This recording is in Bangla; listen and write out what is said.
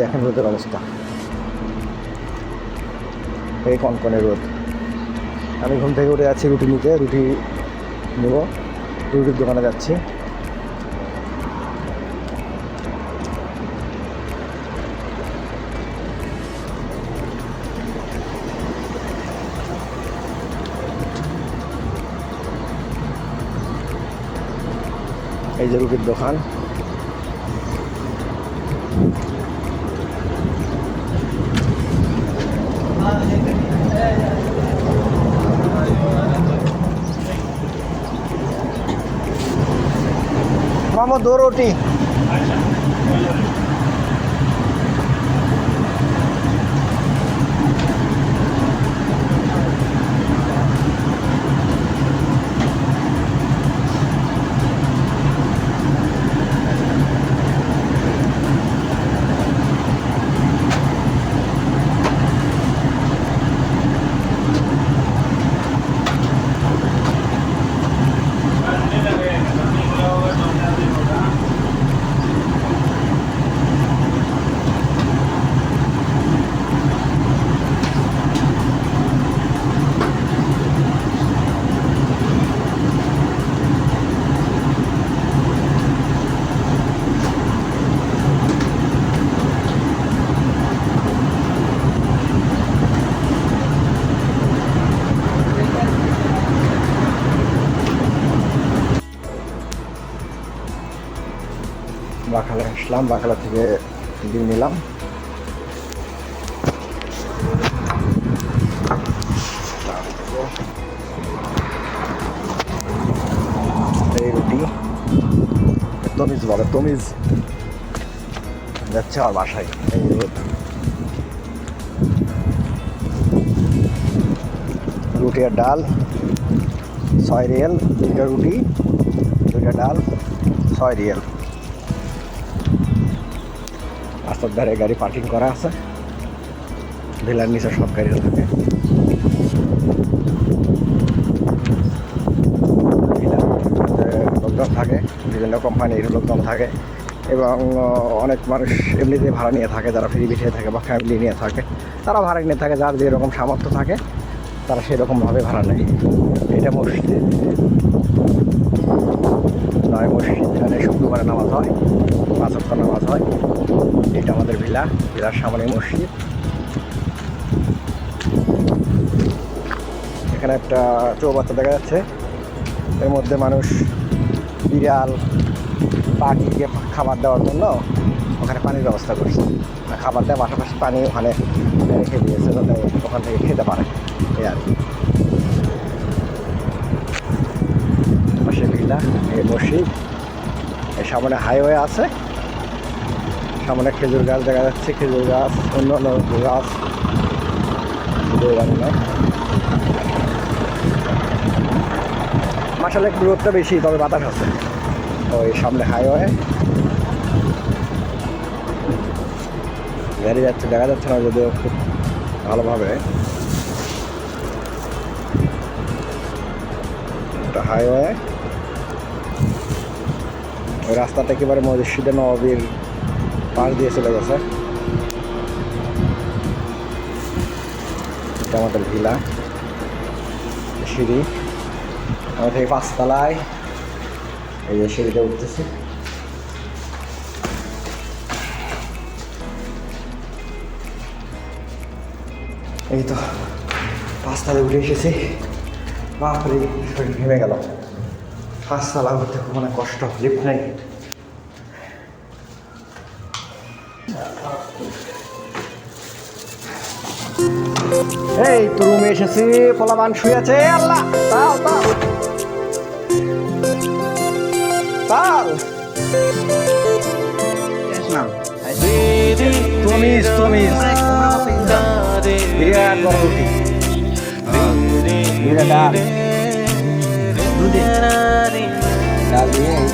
দেখেন রোদের অবস্থা। এই কনকনে রোদ। আমি ঘুম থেকে উঠে যাচ্ছি রুটি নিতে, রুটি নেব, রুটির দোকানে যাচ্ছি। এই যে রুটির দোকান। মোহাম্মদ দৌড়টি বাখালে আসলাম, বাখালা থেকে ডিম নিলাম। রুটি, তমিজ বলে, তমিজ। যাচ্ছে আমার বাসায়। এই রুটি আর ডাল, ছয় রিয়েল, দুইটা রুটি, দুইটা ডাল, ছয় রিয়েল। রাস্তার ধারে গাড়ি পার্কিং করা আছে। ভিলার নিচে সব গাড়ি থাকে। লোকজন থাকে, বিভিন্ন কোম্পানির লোকজন থাকে এবং অনেক মানুষ এমনিতে ভাড়া নিয়ে থাকে, যারা ফ্রি বিঠে থাকে বা ফ্যামিলি নিয়ে থাকে। তারা ভাড়া নিয়ে থাকে, যার যেরকম সামর্থ্য থাকে, তারা সেরকমভাবে ভাড়া নেয়। এটা মসজিদ। নয় মসজিদ, এখানে শুক্রবারে নামাজ হয়, পাঁচ নামাজ হয়। এটা আমাদের ভিলা ভিলার সামনে মসজিদ। এখানে একটা চৌবাচ্চা দেখা যাচ্ছে। এর মধ্যে মানুষ বিড়াল, পাখিকে খাবার দেওয়ার জন্য ওখানে পানির ব্যবস্থা করছে। আর খাবার দেওয়ার পাশাপাশি পানি ওখানে রেখে দিয়েছে যাতে ওখান থেকে খেতে পারে। এই আর কি। পাশে এই মসজিদ। এর সামনে হাইওয়ে আছে। সামনে খেজুর গাছ দেখা যাচ্ছে, খেজুর গাছ, অন্য অন্য গাছ। মাসালে একটু রোদটা বেশি, তবে বাতাস আছে। ওই সামনে হাইওয়ে গাড়ি যাচ্ছে, দেখা যাচ্ছে না, যদিও খুব ভালোভাবে। একটা হাইওয়ে রাস্তাটা একেবারে মসজিদে নবীর পাশ দিয়ে চলে গেছে। আমাদের ভিলা, সিঁড়ি। আমার থেকে পাঁচতলায় এই যে সিঁড়িতে উঠতেছি। এই তো পাঁচতলায় উঠে এসেছি। বাপরে শরীর ঘেমে গেল। পাঁচতলা উঠতে খুব অনেক কষ্ট লিফট নেই। এই তো রুমে এসেছি পোলাবান শুয়েছে আল্লাহ তাও তাও তাল। তমিজ তমিজ। বিরাট বড় রুটি। বিরাট ডাল দিয়ে।